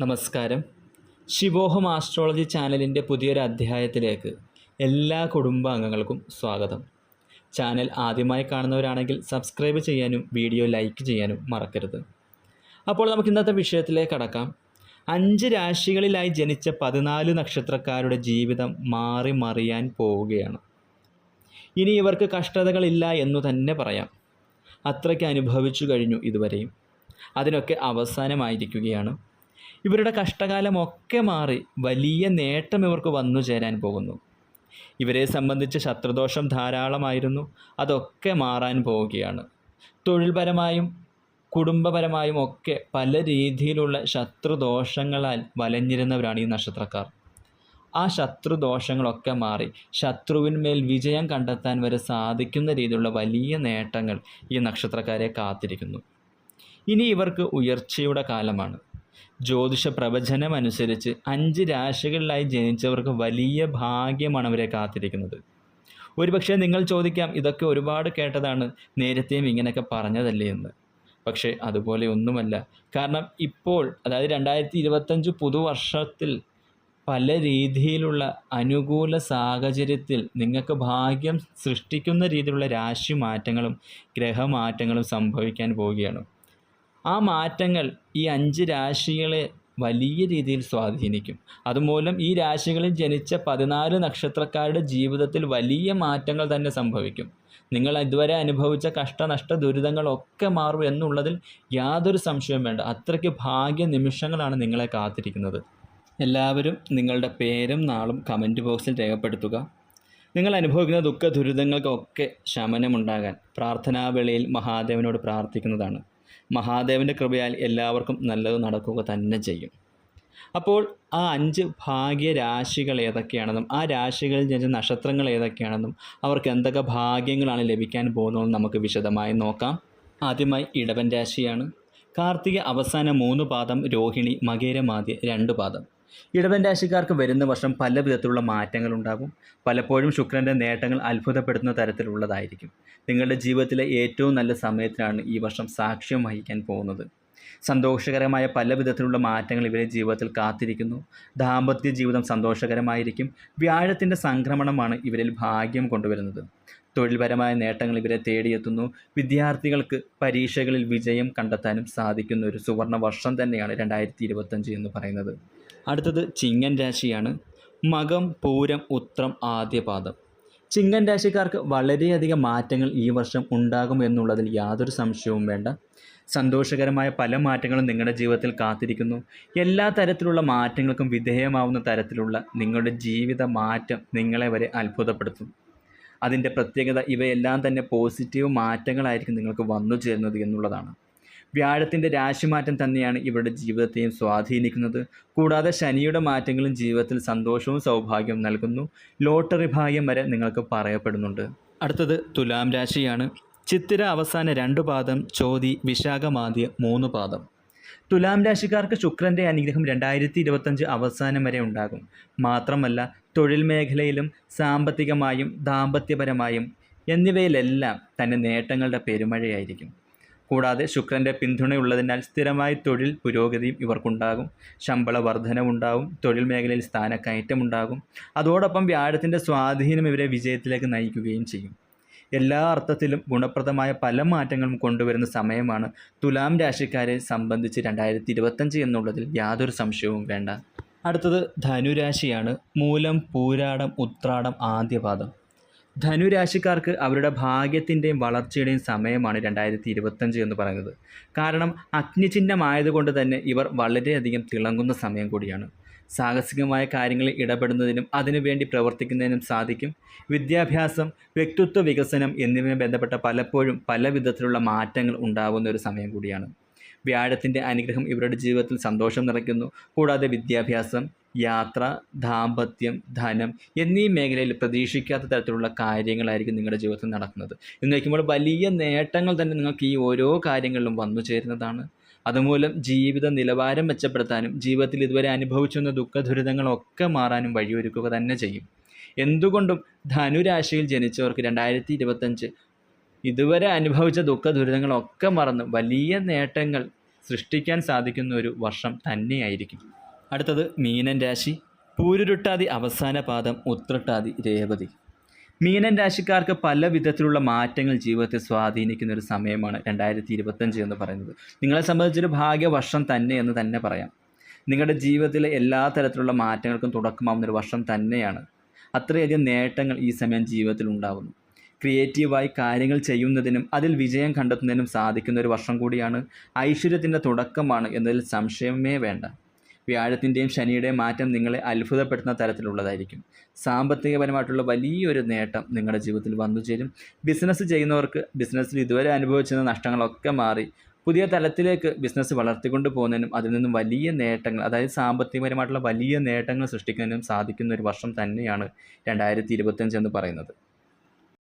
നമസ്കാരം. ശിവോഹം ആസ്ട്രോളജി ചാനലിന്റെ പുതിയൊരു അധ്യായത്തിലേക്ക് എല്ലാ കുടുംബാംഗങ്ങൾക്കും സ്വാഗതം. ചാനൽ ആദ്യമായി കാണുന്നവരാണെങ്കിൽ സബ്സ്ക്രൈബ് ചെയ്യാനും വീഡിയോ ലൈക്ക് ചെയ്യാനും മറക്കരുത്. അപ്പോൾ നമുക്ക് ഇന്നത്തെ വിഷയത്തിലേക്ക് കടക്കാം. അഞ്ച് രാശികളിലായി ജനിച്ച പതിനാല് നക്ഷത്രക്കാരുടെ ജീവിതം മാറി മറിയാൻ പോവുകയാണ്. ഇനി ഇവർക്ക് കഷ്ടതകളില്ല എന്നു തന്നെ പറയാം. അത്രയ്ക്ക് അനുഭവിച്ചു കഴിഞ്ഞു ഇതുവരെയും. അതിനൊക്കെ അവസാനമായിരിക്കുകയാണ്. ഇവരുടെ കഷ്ടകാലമൊക്കെ മാറി വലിയ നേട്ടം ഇവർക്ക് വന്നു ചേരാൻ പോകുന്നു. ഇവരെ സംബന്ധിച്ച് ശത്രുദോഷം ധാരാളമായിരുന്നു. അതൊക്കെ മാറാൻ പോവുകയാണ്. തൊഴിൽപരമായും കുടുംബപരമായും ഒക്കെ പല രീതിയിലുള്ള ശത്രുദോഷങ്ങളാൽ വലഞ്ഞിരുന്നവരാണ് ഈ നക്ഷത്രക്കാർ. ആ ശത്രുദോഷങ്ങളൊക്കെ മാറി ശത്രുവിന്മേൽ വിജയം കണ്ടെത്താൻ വരെ സാധിക്കുന്ന രീതിയിലുള്ള വലിയ നേട്ടങ്ങൾ ഈ നക്ഷത്രക്കാരെ കാത്തിരിക്കുന്നു. ഇനി ഇവർക്ക് ഉയർച്ചയുടെ കാലമാണ്. ജ്യോതിഷ പ്രവചനം അനുസരിച്ച് അഞ്ച് രാശികളിലായി ജനിച്ചവർക്ക് വലിയ ഭാഗ്യമാണ് അവരെ കാത്തിരിക്കുന്നത്. ഒരുപക്ഷെ നിങ്ങൾ ചോദിക്കാം ഇതൊക്കെ ഒരുപാട് കേട്ടതാണ് നേരത്തെയും ഇങ്ങനെയൊക്കെ പറഞ്ഞതല്ലേ എന്ന്. പക്ഷേ അതുപോലെ ഒന്നുമല്ല. കാരണം ഇപ്പോൾ അതായത് രണ്ടായിരത്തി ഇരുപത്തഞ്ച് പുതുവർഷത്തിൽ പല രീതിയിലുള്ള അനുകൂല സാഹചര്യത്തിൽ നിങ്ങൾക്ക് ഭാഗ്യം സൃഷ്ടിക്കുന്ന രീതിയിലുള്ള രാശി മാറ്റങ്ങളും ഗ്രഹമാറ്റങ്ങളും സംഭവിക്കാൻ പോവുകയാണ്. ആ മാറ്റങ്ങൾ ഈ അഞ്ച് രാശികളെ വലിയ രീതിയിൽ സ്വാധീനിക്കും. അതുമൂലം ഈ രാശികളിൽ ജനിച്ച പതിനാല് നക്ഷത്രക്കാരുടെ ജീവിതത്തിൽ വലിയ മാറ്റങ്ങൾ തന്നെ സംഭവിക്കും. നിങ്ങൾ ഇതുവരെ അനുഭവിച്ച കഷ്ടനഷ്ട ദുരിതങ്ങളൊക്കെ മാറും എന്നുള്ളതിൽ യാതൊരു സംശയവും വേണ്ട. അത്രയ്ക്ക് ഭാഗ്യ നിമിഷങ്ങളാണ് നിങ്ങളെ കാത്തിരിക്കുന്നത്. എല്ലാവരും നിങ്ങളുടെ പേരും നാളും കമന്റ് ബോക്സിൽ രേഖപ്പെടുത്തുക. നിങ്ങൾ അനുഭവിക്കുന്ന ദുഃഖ ദുരിതങ്ങൾക്കൊക്കെ ശമനമുണ്ടാകാൻ പ്രാർത്ഥനാവേളയിൽ മഹാദേവനോട് പ്രാർത്ഥിക്കുന്നതാണ്. മഹാദേവന്റെ കൃപയാൽ എല്ലാവർക്കും നല്ലത് നടക്കുക തന്നെ ചെയ്യും. അപ്പോൾ ആ അഞ്ച് ഭാഗ്യരാശികൾ ഏതൊക്കെയാണെന്നും ആ രാശികളിൽ ജനിച്ച നക്ഷത്രങ്ങൾ ഏതൊക്കെയാണെന്നും അവർക്ക് എന്തൊക്കെ ഭാഗ്യങ്ങളാണ് ലഭിക്കാൻ പോകുന്നതെന്ന് നമുക്ക് വിശദമായി നോക്കാം. ആദ്യമായി ഇടവൻ രാശിയാണ്. കാർത്തിക അവസാന മൂന്ന് പാദം രോഹിണി മകേരമാദ്യ രണ്ട് പാദം. ഇടവൻ രാശിക്കാർക്ക് വരുന്ന വർഷം പല വിധത്തിലുള്ള മാറ്റങ്ങൾ ഉണ്ടാകും. പലപ്പോഴും ശുക്രന്റെ നേട്ടങ്ങൾ അത്ഭുതപ്പെടുത്തുന്ന തരത്തിലുള്ളതായിരിക്കും. നിങ്ങളുടെ ജീവിതത്തിലെ ഏറ്റവും നല്ല സമയത്തിനാണ് ഈ വർഷം സാക്ഷ്യം വഹിക്കാൻ പോകുന്നത്. സന്തോഷകരമായ പല വിധത്തിലുള്ള മാറ്റങ്ങൾ ഇവരെ ജീവിതത്തിൽ കാത്തിരിക്കുന്നു. ദാമ്പത്യ ജീവിതം സന്തോഷകരമായിരിക്കും. വ്യാഴത്തിന്റെ സംക്രമണമാണ് ഇവരിൽ ഭാഗ്യം കൊണ്ടുവരുന്നത്. തൊഴിൽപരമായ നേട്ടങ്ങൾ ഇവരെ തേടിയെത്തുന്നു. വിദ്യാർത്ഥികൾക്ക് പരീക്ഷകളിൽ വിജയം കണ്ടെത്താനും സാധിക്കുന്ന ഒരു സുവർണ വർഷം തന്നെയാണ് രണ്ടായിരത്തി ഇരുപത്തഞ്ച് എന്ന് പറയുന്നത്. അടുത്തത് ചിങ്ങൻ രാശിയാണ്. മകം പൂരം ഉത്രം ആദ്യപാദം ചിങ്ങൻ രാശിക്കാർക്ക് വളരെയധികം മാറ്റങ്ങൾ ഈ വർഷം ഉണ്ടാകും എന്നുള്ളതിൽ യാതൊരു സംശയവും വേണ്ട. സന്തോഷകരമായ പല മാറ്റങ്ങളും നിങ്ങളുടെ ജീവിതത്തിൽ കാത്തിരിക്കുന്നു. എല്ലാ തരത്തിലുള്ള മാറ്റങ്ങൾക്കും വിധേയമാവുന്ന തരത്തിലുള്ള നിങ്ങളുടെ ജീവിത മാറ്റം നിങ്ങളെ വരെ അത്ഭുതപ്പെടുത്തും. അതിന്റെ പ്രത്യേകത ഇവയെല്ലാം തന്നെ പോസിറ്റീവ് മാറ്റങ്ങളായിരിക്കും നിങ്ങൾക്ക് വന്നു ചേരുന്നത് എന്നുള്ളതാണ്. വ്യാഴത്തിന്റെ രാശിമാറ്റം തന്നെയാണ് ഇവരുടെ ജീവിതത്തെയും സ്വാധീനിക്കുന്നത്. കൂടാതെ ശനിയുടെ മാറ്റങ്ങളും ജീവിതത്തിൽ സന്തോഷവും സൗഭാഗ്യവും നൽകുന്നു. ലോട്ടറി ഭാഗ്യം വരെ നിങ്ങൾക്ക് പറയപ്പെടുന്നുണ്ട്. അടുത്തത് തുലാം രാശിയാണ്. ചിത്തിര അവസാന രണ്ട് പാദം ചോതി വിശാഖമാദ്യ മൂന്ന് പാദം. തുലാം രാശിക്കാർക്ക് ശുക്രന്റെ അനുഗ്രഹം രണ്ടായിരത്തി ഇരുപത്തഞ്ച് അവസാനം വരെ ഉണ്ടാകും. മാത്രമല്ല തൊഴിൽ മേഖലയിലും സാമ്പത്തികമായും ദാമ്പത്യപരമായും എന്നിവയിലെല്ലാം തന്നെ നേട്ടങ്ങളുടെ പെരുമഴയായിരിക്കും. കൂടാതെ ശുക്രന്റെ പിന്തുണയുള്ളതിനാൽ സ്ഥിരമായി തൊഴിൽ പുരോഗതിയും ഇവർക്കുണ്ടാകും. ശമ്പള വർധനവുണ്ടാകും തൊഴിൽ മേഖലയിൽ സ്ഥാനക്കയറ്റമുണ്ടാകും. അതോടൊപ്പം വ്യാഴത്തിന്റെ സ്വാധീനം ഇവരെ വിജയത്തിലേക്ക് നയിക്കുകയും ചെയ്യും. എല്ലാ അർത്ഥത്തിലും ഗുണപ്രദമായ പല മാറ്റങ്ങളും കൊണ്ടുവരുന്ന സമയമാണ് തുലാം രാശിക്കാരെ സംബന്ധിച്ച് രണ്ടായിരത്തി ഇരുപത്തഞ്ച് എന്നുള്ളതിൽ യാതൊരു സംശയവും വേണ്ട. അടുത്തത് ധനുരാശിയാണ് മൂലം പൂരാടം ഉത്രാടം ആദ്യപാദം. ധനുരാശിക്കാർക്ക് അവരുടെ ഭാഗ്യത്തിന്റെയും വളർച്ചയുടെയും സമയമാണ് രണ്ടായിരത്തി ഇരുപത്തഞ്ച് എന്ന് പറയുന്നത്. കാരണം അഗ്നിചിഹ്നമായതുകൊണ്ട് തന്നെ ഇവർ വളരെയധികം തിളങ്ങുന്ന സമയം കൂടിയാണ്. സാഹസികമായ കാര്യങ്ങളിൽ ഇടപെടുന്നതിനും അതിനുവേണ്ടി പ്രവർത്തിക്കുന്നതിനും സാധിക്കും. വിദ്യാഭ്യാസം വ്യക്തിത്വ വികസനം എന്നിവയുമായി ബന്ധപ്പെട്ട പലപ്പോഴും പല വിധത്തിലുള്ള മാറ്റങ്ങൾ ഉണ്ടാകുന്ന ഒരു സമയം കൂടിയാണ്. വ്യാഴത്തിന്റെ അനുഗ്രഹം ഇവരുടെ ജീവിതത്തിൽ സന്തോഷം നിറയ്ക്കുന്നു. കൂടാതെ വിദ്യാഭ്യാസം യാത്ര ദാമ്പത്യം ധനം എന്നീ മേഖലയിൽ പ്രതീക്ഷിക്കാത്ത തരത്തിലുള്ള കാര്യങ്ങളായിരിക്കും നിങ്ങളുടെ ജീവിതത്തിൽ നടക്കുന്നത്. എന്ന് വയ്ക്കുമ്പോൾ വലിയ നേട്ടങ്ങൾ തന്നെ നിങ്ങൾക്ക് ഈ ഓരോ കാര്യങ്ങളിലും വന്നു ചേരുന്നതാണ്. അതുമൂലം ജീവിത നിലവാരം മെച്ചപ്പെടുത്താനും ജീവിതത്തിൽ ഇതുവരെ അനുഭവിച്ചു വന്ന ദുഃഖ ദുരിതങ്ങളൊക്കെ മാറാനും വഴിയൊരുക്കുക തന്നെ ചെയ്യും. എന്തുകൊണ്ടും ധനുരാശിയിൽ ജനിച്ചവർക്ക് രണ്ടായിരത്തി ഇരുപത്തഞ്ച് ഇതുവരെ അനുഭവിച്ച ദുഃഖ ദുരിതങ്ങളൊക്കെ മറന്ന് വലിയ നേട്ടങ്ങൾ സൃഷ്ടിക്കാൻ സാധിക്കുന്ന ഒരു വർഷം തന്നെയായിരിക്കും. അടുത്തത് മീനൻ രാശി. പൂരുരുട്ടാതി അവസാന പാദം ഉത്രട്ടാതി രേവതി. മീനൻ രാശിക്കാർക്ക് പല വിധത്തിലുള്ള മാറ്റങ്ങൾ ജീവിതത്തെ സ്വാധീനിക്കുന്ന ഒരു സമയമാണ് രണ്ടായിരത്തി ഇരുപത്തഞ്ച് എന്ന് പറയുന്നത്. നിങ്ങളെ സംബന്ധിച്ചൊരു ഭാഗ്യവർഷം തന്നെ എന്ന് തന്നെ പറയാം. നിങ്ങളുടെ ജീവിതത്തിലെ എല്ലാ തരത്തിലുള്ള മാറ്റങ്ങൾക്കും തുടക്കമാവുന്ന ഒരു വർഷം തന്നെയാണ്. അത്രയധികം നേട്ടങ്ങൾ ഈ സമയം ജീവിതത്തിൽ ഉണ്ടാകുന്നു ക്രിയേറ്റീവായി കാര്യങ്ങൾ ചെയ്യുന്നതിനും അതിൽ വിജയം കണ്ടെത്തുന്നതിനും സാധിക്കുന്ന ഒരു വർഷം കൂടിയാണ് ഐശ്വര്യത്തിന്റെ തുടക്കമാണ് എന്നതിൽ സംശയമേ വേണ്ട. വ്യാഴത്തിന്റെയും ശനിയുടെയും മാറ്റം നിങ്ങളെ അത്ഭുതപ്പെടുത്തുന്ന തരത്തിലുള്ളതായിരിക്കും. സാമ്പത്തികപരമായിട്ടുള്ള വലിയൊരു നേട്ടം നിങ്ങളുടെ ജീവിതത്തിൽ വന്നു ചേരും. ബിസിനസ് ചെയ്യുന്നവർക്ക് ബിസിനസ്സിൽ ഇതുവരെ അനുഭവിച്ചിരുന്ന നഷ്ടങ്ങളൊക്കെ മാറി. പുതിയ തലത്തിലേക്ക് ബിസിനസ് വളർത്തിക്കൊണ്ട് പോകുന്നതിനും അതിൽ നിന്നും വലിയ നേട്ടങ്ങൾ അതായത് സാമ്പത്തികപരമായിട്ടുള്ള വലിയ നേട്ടങ്ങൾ സൃഷ്ടിക്കുന്നതിനും സാധിക്കുന്ന ഒരു വർഷം തന്നെയാണ് രണ്ടായിരത്തി ഇരുപത്തഞ്ച് എന്ന് പറയുന്നത്.